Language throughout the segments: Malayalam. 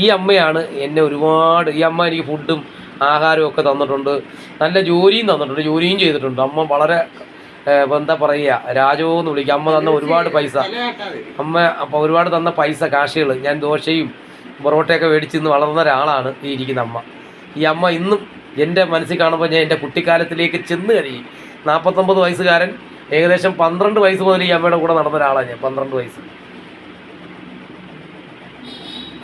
ഈ അമ്മയാണ് എന്നെ ഒരുപാട് ഈ അമ്മ എനിക്ക് ഫുഡും ആഹാരവും ഒക്കെ തന്നിട്ടുണ്ട്. നല്ല ജോലിയും തന്നിട്ടുണ്ട് ജോലിയും ചെയ്തിട്ടുണ്ട്. അമ്മ വളരെ എന്താ പറയുക രാജോ എന്ന് വിളിക്കുക അമ്മ തന്ന ഒരുപാട് പൈസ. അമ്മ അപ്പം ഒരുപാട് തന്ന പൈസ കാശുകൾ ഞാൻ ദോശയും പൊറോട്ടയൊക്കെ മേടിച്ച് ഇന്ന് വളർന്ന ഒരാളാണ് ഈ ഇരിക്കുന്ന അമ്മ. ഈ അമ്മ ഇന്നും എന്റെ മനസ്സിൽ കാണുമ്പോൾ ഞാൻ എന്റെ കുട്ടിക്കാലത്തിലേക്ക് ചെന്ന് കഴിയും നാൽപ്പത്തൊമ്പത് വയസ്സുകാരൻ ഏകദേശം പന്ത്രണ്ട് വയസ്സ് മുതൽ ഈ അമ്മയുടെ കൂടെ നടന്ന ഒരാളാണ് ഞാൻ പന്ത്രണ്ട് വയസ്സ്.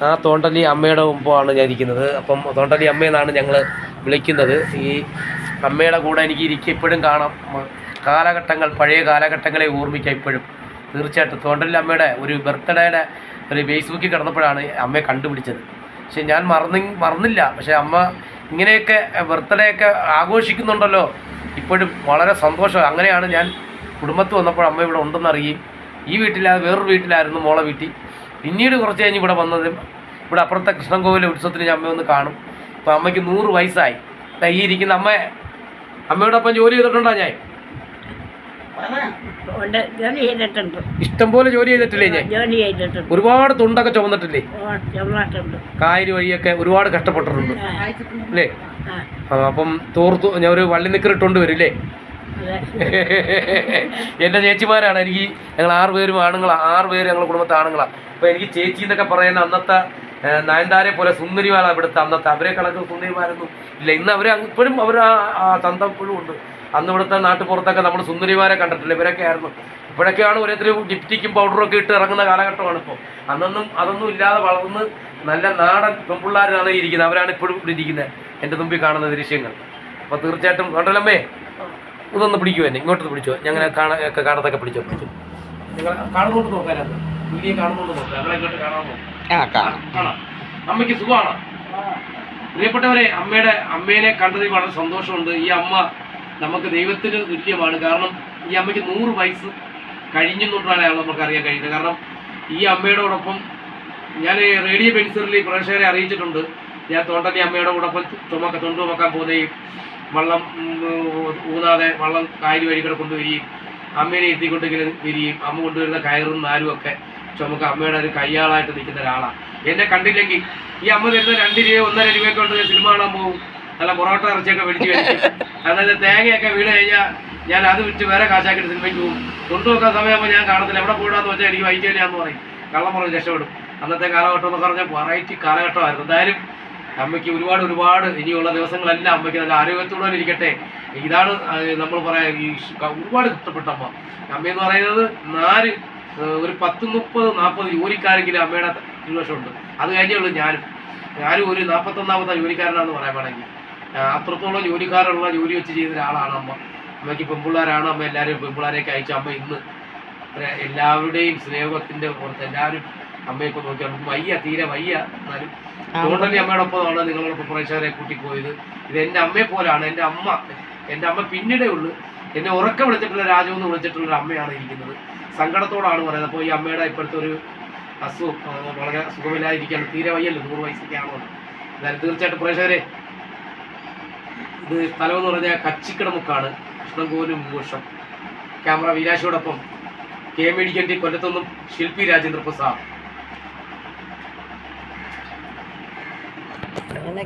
ആ തോണ്ടലി അമ്മയുടെ മുമ്പാണ് ഞാൻ ഇരിക്കുന്നത് അപ്പം തോണ്ടലി അമ്മയെന്നാണ് ഞങ്ങൾ വിളിക്കുന്നത്. ഈ അമ്മയുടെ കൂടെ എനിക്ക് ഇരിക്കുക ഇപ്പോഴും കാണാം. കാലഘട്ടങ്ങൾ പഴയ കാലഘട്ടങ്ങളെ ഓർമ്മിക്കാം ഇപ്പോഴും തീർച്ചയായിട്ടും. തോണ്ടലി അമ്മയുടെ ഒരു ബർത്ത്ഡേയുടെ ഒരു ഫേസ്ബുക്കിൽ കിടന്നപ്പോഴാണ് അമ്മയെ കണ്ടുപിടിച്ചത്. പക്ഷെ ഞാൻ മറന്നി മറന്നില്ല. പക്ഷെ അമ്മ ഇങ്ങനെയൊക്കെ ബർത്ത്ഡേ ഒക്കെ ആഘോഷിക്കുന്നുണ്ടല്ലോ. ഇപ്പോഴും വളരെ സന്തോഷം. അങ്ങനെയാണ് ഞാൻ കുടുംബത്ത് വന്നപ്പോൾ അമ്മ ഇവിടെ ഉണ്ടെന്ന് അറിയുകയും ഈ വീട്ടിലാ വേറൊരു വീട്ടിലായിരുന്നു മോളെ വീട്ടിൽ. പിന്നീട് കുറച്ച് കഴിഞ്ഞ് ഇവിടെ വന്നതും ഇവിടെ അപ്പുറത്തെ കൃഷ്ണൻകോവിലെ ഉത്സവത്തിന് ഞാൻ അമ്മ ഒന്ന് കാണും. അപ്പോൾ അമ്മയ്ക്ക് നൂറ് വയസ്സായി. ഈ ഇരിക്കുന്ന അമ്മ അമ്മയോടൊപ്പം ജോലി ചെയ്തിട്ടുണ്ടോ ഞാൻ? ഇഷ്ടംപോലെ ജോലി ചെയ്തിട്ടില്ലേ ഞാൻ? ഒരുപാട് തുണ്ടൊക്കെ ചുമന്നിട്ടില്ലേ? കായൽ വഴിയൊക്കെ ഒരുപാട് കഷ്ടപ്പെട്ടിട്ടുണ്ട്. അല്ലേ? അപ്പം തോർത്തു ഞാൻ ഒരു വള്ളി നിക്കറിട്ടുകൊണ്ട് വരില്ലേ അതെ എന്റെ ചേച്ചിമാരാണ് എനിക്ക് ഞങ്ങൾ ആറ് പേരും ആണുങ്ങളാണ് ആറ് പേര് ഞങ്ങളുടെ കുടുംബത്തെ ആണുങ്ങളാണ് അപ്പോൾ എനിക്ക് ചേച്ചി എന്നൊക്കെ പറയുന്ന അന്നത്തെ നയൻതാരെ പോലെ സുന്ദരിമാരാണ് ഇവിടുത്തെ. അന്നത്തെ അവരെ കണക്ക് സുന്ദരിമാരൊന്നും ഇല്ല. ഇന്ന് അവർ ഇപ്പോഴും അവർ ആ തന്ത ഇപ്പോഴും ഉണ്ട്. അന്ന് ഇവിടുത്തെ നാട്ടുപുറത്തൊക്കെ നമ്മൾ സുന്ദരിമാരെ കണ്ടിട്ടില്ല. ഇവരൊക്കെ ആയിരുന്നു. ഇപ്പോഴൊക്കെയാണ് ഓരോരുത്തർ ഡിപ്റ്റിക്കും പൗഡറും ഒക്കെ ഇട്ട് ഇറങ്ങുന്ന കാലഘട്ടമാണ് ഇപ്പോൾ അന്നൊന്നും അതൊന്നും ഇല്ലാതെ വളർന്ന് നല്ല നാടൻ പെൺപിള്ളേരാണ് ഇരിക്കുന്നത്. അവരാണ് ഇപ്പോഴും ഇവിടെ ഇരിക്കുന്നത്. എന്റെ മുമ്പിൽ കാണുന്ന ദൃശ്യങ്ങൾ. അപ്പോൾ തീർച്ചയായിട്ടും കണ്ടല്ലമ്മേ ഇതൊന്ന് പിടിക്കുമോ എന്നെ? ഇങ്ങോട്ട് പിടിച്ചോ? ഞങ്ങൾ കാണ ഒക്കെ കാണത്തൊക്കെ പിടിച്ചോ? പിടിച്ചു. നിങ്ങൾ കാണുന്നോണ്ട് നോക്കാനത് വീഡിയോ കാണുന്നോണ്ട് നോക്കാം. ഞങ്ങളെ ഇങ്ങോട്ട് കാണാൻ നോക്കാം. കാണാം. അമ്മയ്ക്ക് സുഖമാണ്? പ്രിയപ്പെട്ടവരെ അമ്മയുടെ അമ്മേനെ കണ്ടതിൽ വളരെ സന്തോഷമുണ്ട്. ഈ അമ്മ നമുക്ക് ദൈവത്തിന് തുല്യമാണ്. കാരണം ഈ അമ്മയ്ക്ക് നൂറ് വയസ്സ് കഴിഞ്ഞെന്നുള്ളതാണ് നമുക്ക് അറിയാൻ കഴിയുന്നത്. കാരണം ഈ അമ്മയോടൊപ്പം ഞാൻ റേഡിയോ പെൻസറിൽ പ്രേക്ഷകരെ അറിയിച്ചിട്ടുണ്ട്. ഞാൻ തോണ്ടലി അമ്മയോടൊപ്പം ചുമക്ക തൊണ്ട് ചുമക്കാൻ പോകുകയും വള്ളം ഊതാതെ വള്ളം കായൽ വഴി കൂടെ കൊണ്ടുവരികയും അമ്മേനെ എത്തിക്കൊണ്ട് ഇങ്ങനെ വരികയും അമ്മ കൊണ്ടുവരുന്ന കയറും നാരും ഒക്കെ ചുമക്ക അമ്മയുടെ ഒരു കയ്യാളായിട്ട് നിൽക്കുന്ന ഒരാളാണ് എന്നെ കണ്ടില്ലെങ്കിൽ ഈ അമ്മ തരുന്ന രണ്ട് രൂപ ഒന്നര രൂപയൊക്കെ കൊണ്ട് സിനിമ കാണാൻ പോകും. നല്ല പൊറോട്ട ഇറച്ചിയൊക്കെ മേടിച്ച് കഴിക്കും. അതായത് തേങ്ങയൊക്കെ വീണ് കഴിഞ്ഞാൽ ഞാൻ അത് വിറ്റ് വേറെ കാശാക്കിയിട്ട് സിനിമയ്ക്ക് പോകും. കൊണ്ടുവെക്കാൻ സമയമാകുമ്പോൾ ഞാൻ കാണത്തില്ല. എവിടെ കൂടാന്ന് വെച്ചാൽ എനിക്ക് വൈകിട്ടാന്ന് പറയും. കള്ളം പറഞ്ഞ് രക്ഷപ്പെടും. അന്നത്തെ കാലഘട്ടം എന്ന് പറഞ്ഞാൽ വെറൈറ്റി കാലഘട്ടമായിരുന്നു. എന്തായാലും അമ്മയ്ക്ക് ഒരുപാട് ഒരുപാട് ഇനിയുള്ള ദിവസങ്ങളെല്ലാം അമ്മയ്ക്ക് നല്ല ആരോഗ്യത്തോടെ ഇരിക്കട്ടെ. ഇതാണ് നമ്മൾ പറയാൻ ഈ ഒരുപാട് കഷ്ടപ്പെട്ട അമ്മ. എന്ന് പറയുന്നത് നാല് ഒരു പത്ത് മുപ്പത് നാൽപ്പത് ജോലിക്കാരെങ്കിലും അമ്മയുടെ കീഴ്വശമുണ്ട്. അത് കഴിഞ്ഞേ ഉള്ളൂ ഞാനും. ഞാനും ഒരു നാൽപ്പത്തൊന്നാമത്തെ ജോലിക്കാരനാണെന്ന് പറയാൻ വേണമെങ്കിൽ. അത്രത്തോളം ജോലിക്കാരുള്ള ജോലി വെച്ച് ചെയ്യുന്ന ഒരാളാണ് അമ്മ. അമ്മയ്ക്ക് പെൺപിള്ളേരാണ് അമ്മ എല്ലാവരും പെൺപിള്ളേരെയൊക്കെ അയച്ച അമ്മ ഇന്ന് എല്ലാവരുടെയും സ്നേഹത്തിന്റെ പുറത്ത് എല്ലാവരും അമ്മയെ കൊണ്ട് നോക്കി നമുക്ക് വയ്യ തീരെ വയ്യ. എന്നാലും തോണ്ടലി അമ്മയോടൊപ്പമാണ് നിങ്ങളോടൊപ്പം പ്രേക്ഷകരെ കൂട്ടിപ്പോയത്. ഇത് എന്റെ അമ്മയെ പോലാണ് എന്റെ അമ്മ എന്റെ അമ്മ പിന്നീടേ ഉള്ളൂ. എന്നെ ഉറക്കം വിളിച്ചിട്ടുള്ള രാജു എന്ന് വിളിച്ചിട്ടുള്ള ഒരു അമ്മയാണ് ഇരിക്കുന്നത്. സങ്കടത്തോടാണ് പറയുന്നത്. അപ്പോൾ ഈ അമ്മയുടെ ഇപ്പോഴത്തെ ഒരു അസുഖം വളരെ സുഖമില്ലാതിരിക്കുകയാണ് തീരെ വയ്യല്ലോ നൂറ് വയസ്സൊക്കെ ആണോ എന്നാലും തീർച്ചയായിട്ടും പ്രേക്ഷകരെ ഇത് സ്ഥലം എന്ന് പറഞ്ഞാൽ കച്ചിക്കടമുക്കാണ് കൃഷ്ണൻകോലും മോഷം ക്യാമറ വിരാശിയോടൊപ്പം കെ മെഡിക്കൽ കൊല്ലത്തൊന്നും കൊല്ലത്തുനിന്നും ശില്പി രാജേന്ദ്ര പ്രസാദ് And